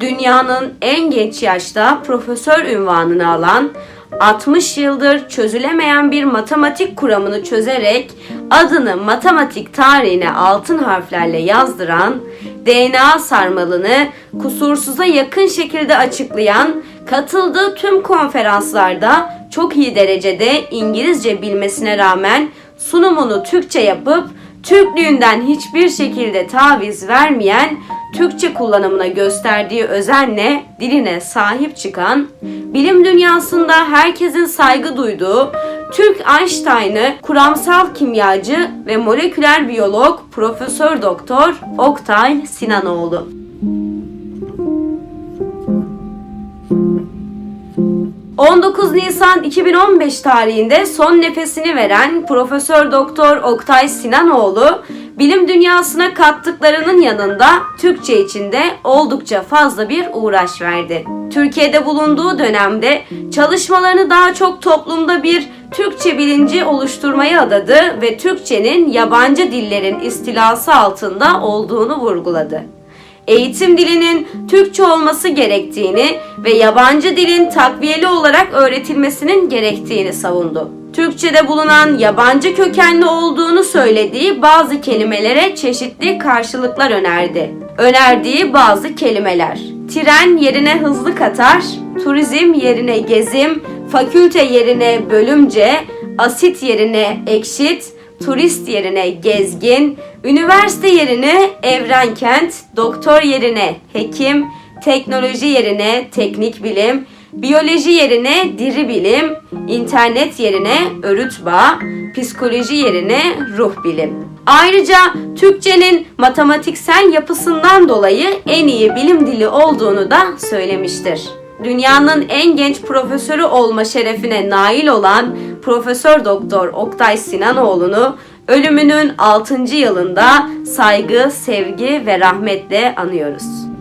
dünyanın en genç yaşta profesör ünvanını alan, 60 yıldır çözülemeyen bir matematik kuramını çözerek adını matematik tarihine altın harflerle yazdıran, DNA sarmalını kusursuza yakın şekilde açıklayan, katıldığı tüm konferanslarda çok iyi derecede İngilizce bilmesine rağmen sunumunu Türkçe yapıp Türklüğünden hiçbir şekilde taviz vermeyen, Türkçe kullanımına gösterdiği özenle diline sahip çıkan, bilim dünyasında herkesin saygı duyduğu Türk Einstein'ı kuramsal kimyacı ve moleküler biyolog Profesör Doktor Oktay Sinanoğlu. 19 Nisan 2015 tarihinde son nefesini veren Profesör Doktor Oktay Sinanoğlu bilim dünyasına kattıklarının yanında Türkçe için de oldukça fazla bir uğraş verdi. Türkiye'de bulunduğu dönemde çalışmalarını daha çok toplumda bir Türkçe bilinci oluşturmaya adadı ve Türkçenin yabancı dillerin istilası altında olduğunu vurguladı eğitim dilinin Türkçe olması gerektiğini ve yabancı dilin takviyeli olarak öğretilmesinin gerektiğini savundu. Türkçede bulunan yabancı kökenli olduğunu söylediği bazı kelimelere çeşitli karşılıklar önerdi. Önerdiği bazı kelimeler. Tren yerine hızlı katar, turizm yerine gezim, fakülte yerine bölümce, asit yerine ekşit, turist yerine gezgin, üniversite yerine evrenkent, doktor yerine hekim, teknoloji yerine teknik bilim, biyoloji yerine diri bilim, internet yerine örüt bağ, psikoloji yerine ruh bilim. Ayrıca Türkçenin matematiksel yapısından dolayı en iyi bilim dili olduğunu da söylemiştir dünyanın en genç profesörü olma şerefine nail olan Profesör Doktor Oktay Sinanoğlu'nu ölümünün 6. yılında saygı, sevgi ve rahmetle anıyoruz.